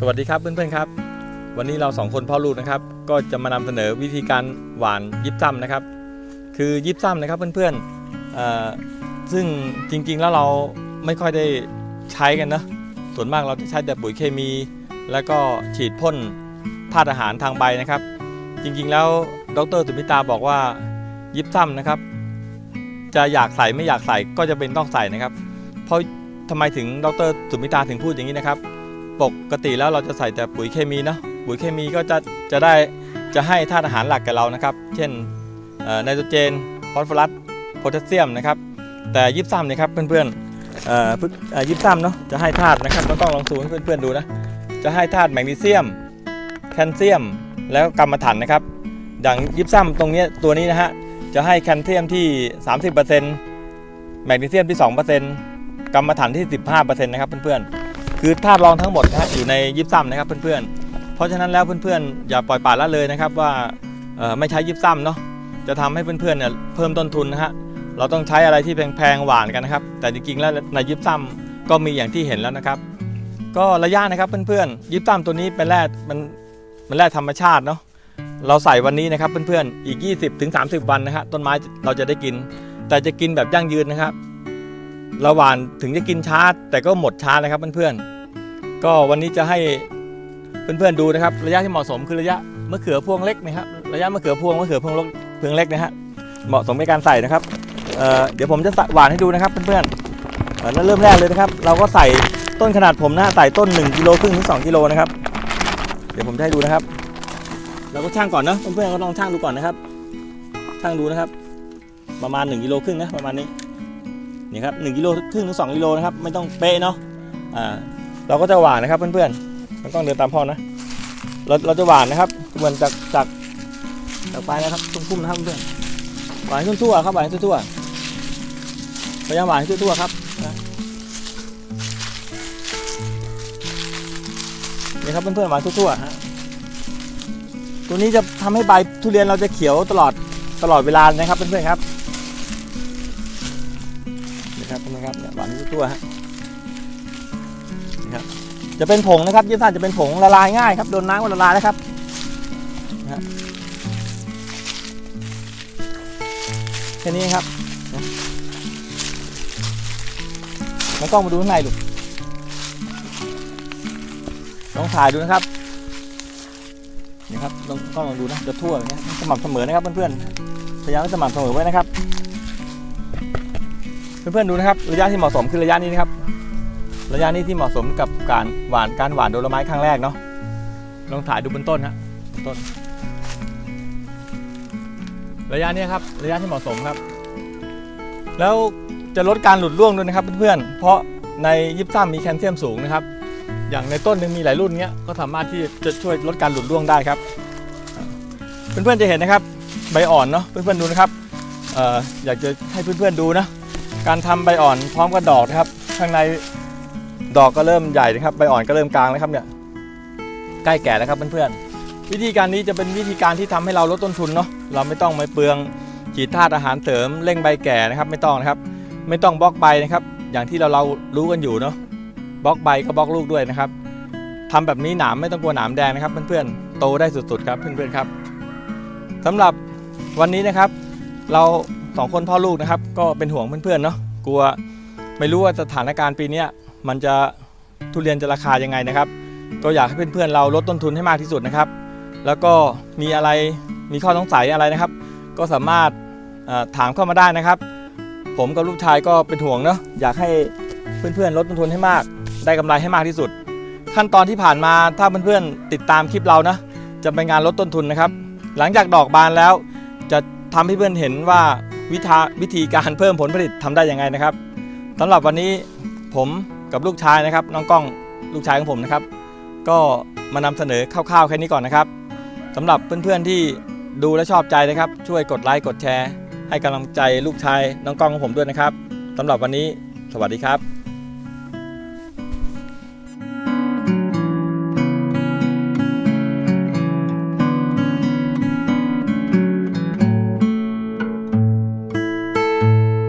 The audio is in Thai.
สวัสดีครับเพื่อนๆครับ วันนี้เราสองคนพ่อลูกนะครับ ก็จะมานำเสนอวิธีการหวานยิบซ้ำนะครับ คือยิบซ้ำนะครับเพื่อนๆเอ่อซึ่งจริงๆแล้วเราไม่ค่อยได้ใช้กันนะส่วนมากเราจะใช้แต่ปุ๋ยเคมี แล้วก็ฉีดพ่นธาตุอาหารทางใบนะครับ จริงๆแล้วดรสุมิตาบอกว่ายิบซ้ำนะครับ จะอยากใส่ไม่อยากใส่ก็จะเป็นต้องใส่นะครับ เพราะทำไมถึงดรสุมิตาถึงพูดอย่างนี้นะครับ ปกติแล้วเราจะใส่แต่ปุ๋ยเคมีเนาะปุ๋ยเคมีก็จะจะได้จะให้ธาตุอาหารหลักแก่เรานะครับ เช่นไนโตรเจนฟอสฟอรัสโพแทสเซียมนะครับ แต่ยิบซ้ำนี่ยครับเพื่อนๆเอ่อพึกเอ่อยิบซ้ำเนาะจะให้ธาตุนะครับเราต้องลองซูมให้เพื่อนๆดูนะจะให้ธาตุแมกนีเซียม แคลเซียม แล้วก็กรรมะถันนะครับอย่างยิบซ้ำตรงเนี้ยตัวนี้นะฮะจะให้แคลเซียมที่ 30%แมกนีเซียมที่ 2%กรรมะถันที่ 15%นะครับเพื่อนๆ คือธาตุรองทั้งหมดนะฮะอยู่ในยิบซ้ำนะครับเพื่อนๆ เพราะฉะนั้นแล้วเพื่อนๆ อย่าปล่อยปละละเลยนะครับว่าไม่ใช้ยิบซ้ำเนาะจะทำให้เพื่อนๆเนี่ยเพิ่มต้นทุนนะฮะเราต้องใช้อะไรที่แพงๆหวานกันนะครับ แต่จริงๆแล้วในยิบซ้ำก็มีอย่างที่เห็นแล้วนะครับ ก็ระยะนะครับเพื่อนๆยิบซ้ำตัวนี้เป็นแร่มันมันแร่ธรรมชาติเนาะเราใส่วันนี้นะครับเพื่อนๆอีก 20-30 วันนะฮะต้นไม้เราจะได้กิน แต่จะกินแบบยั่งยืนนะครับ ราหวานถึงจะกินช้าแต่ก็หมดช้านะครับเพื่อนๆก็วันนี้จะให้เพื่อนๆดูนะครับ ระยะที่เหมาะสมคือระยะมะเขือพวงเล็กนะครับระยะมะเขือพวงมะเขือพวงเล็กพวงเล็กนะฮะเหมาะสมในการใส่นะครับเเดี๋ยวผมจะหวานให้ดูนะครับเพื่อนๆเอ่อแล้วเริ่มแรกเลยนะครับ เราก็ใส่ต้นขนาดผมนะฮะใส่ต้น1กิโลครึ่งถึง2กิโลนะครับเดี๋ยวผมจะให้ดูนะครับ เราก็ช่างก่อนเนาะเพื่อนๆก็ลองช่างดูก่อนนะครับช่างดูนะครับ ประมาณ1กิโลครึ่งนะประมาณนี้ นี่ครับหนึ่งกิโลครึ่งถึงสองกิโลนะครับไม่ต้องเป๊ะเนาะอ่าเราก็จะหวานนะครับเพื่อนๆมันต้องเดินตามพ่อนะเราเราจะหวานนะครับเหมือนจากจากจากปลายนะครับทุ่มๆนะครับเพื่อนหวานทั่วๆครับหวานทั่วๆพยายามหวานทั่วๆครับนะนี่ครับเพื่อนๆหวานทั่วๆฮะตัวนี้จะทำให้ใบทุเรียนเราจะเขียวตลอดตลอดเวลานะครับเพื่อนๆครับ นะครับเนี่ยหวานทุกตัวฮะนะครับจะเป็นผงนะครับยี่ห้อจะเป็นผงละลายง่ายครับโดนน้ำก็ละลายนะครับนะแค่นี้ครับแล้วกล้องมาดูข้างในดูลองถ่ายดูนะครับนี่ครับลองกล้องลองดูนะจะทั่วอย่างเงี้ยสม่ำเสมอนะครับเพื่อนๆพยายามสม่ำเสมอไว้นะครับ เพื่อนๆดูนะครับระยะที่เหมาะสมคือระยะนี้นะครับ ระยะนี้ที่เหมาะสมกับการหวานการหวานโดลไม้ครั้งแรกเนาะลองถ่ายดูบนต้นฮะบนต้น ระยะนี้ครับระยะที่เหมาะสมครับ แล้วจะลดการหลุดร่วงด้วยนะครับเพื่อนๆเพราะในยิปซัมมีแคลเซียมสูงนะครับ อย่างในต้นหนึงมีหลายรุ่นเนี้ยก็สามารถที่จะช่วยลดการหลุดร่วงได้ครับ เพื่อนๆจะเห็นนะครับ ใบอ่อนเนาะเพื่อนๆดูนะครับอออยากจะให้เพื่อนๆดูนะ การทำใบอ่อนพร้อมกับดอกนะครับ ข้างในดอกก็เริ่มใหญ่นะครับ ใบอ่อนก็เริ่มกลางแล้วครับเนี่ยใกล้แก่แล้วครับเพื่อนๆวิธีการนี้จะเป็นวิธีการที่ทำให้เราลดต้นทุนเนาะเราไม่ต้องมาเปลืองฉีดธาตุอาหารเสริมเร่งใบแก่นะครับ ไม่ต้องนะครับ ไม่ต้องบล็อกใบนะครับ อย่างที่เราเรารู้กันอยู่เนาะบล็อกใบก็บล็อกลูกด้วยนะครับทำแบบนี้หนามไม่ต้องกลัวหนามแดงนะครับ เพื่อนๆโตได้สุดๆครับเพื่อนๆครับสำหรับวันนี้นะครับ เรา สองคนพ่อลูกนะครับ ก็เป็นห่วงเพื่อนๆเนาะกลัวไม่รู้ว่าสถานการณ์ปีนี้มันจะทุเรียนจะราคายังไงนะครับ ก็อยากให้เพื่อนๆเราลดต้นทุนให้มากที่สุดนะครับ แล้วก็มีอะไรมีข้อสงสัยอะไรนะครับ ก็สามารถถามเข้ามาได้นะครับ ผมกับลูกชายก็เป็นห่วงเนาะอยากให้เพื่อนๆลดต้นทุนให้มาก ได้กำไรให้มากที่สุด ขั้นตอนที่ผ่านมาถ้าเพื่อนๆติดตามคลิปเรานะจะเป็นงานลดต้นทุนนะครับ หลังจากดอกบานแล้วจะทำให้เพื่อนเห็นว่า วิธาวิธีการเพิ่มผลผลิตทำได้ยังไงนะครับสำหรับวันนี้ผมกับลูกชายนะครับ น้องกล้องลูกชายของผมนะครับ ก็มานำเสนอคร่าวๆแค่นี้ก่อนนะครับสำหรับเพื่อนๆที่ดูและชอบใจนะครับ ช่วยกดไลค์กดแชร์ ให้กำลังใจลูกชายน้องกล้องของผมด้วยนะครับสำหรับวันนี้สวัสดีครับ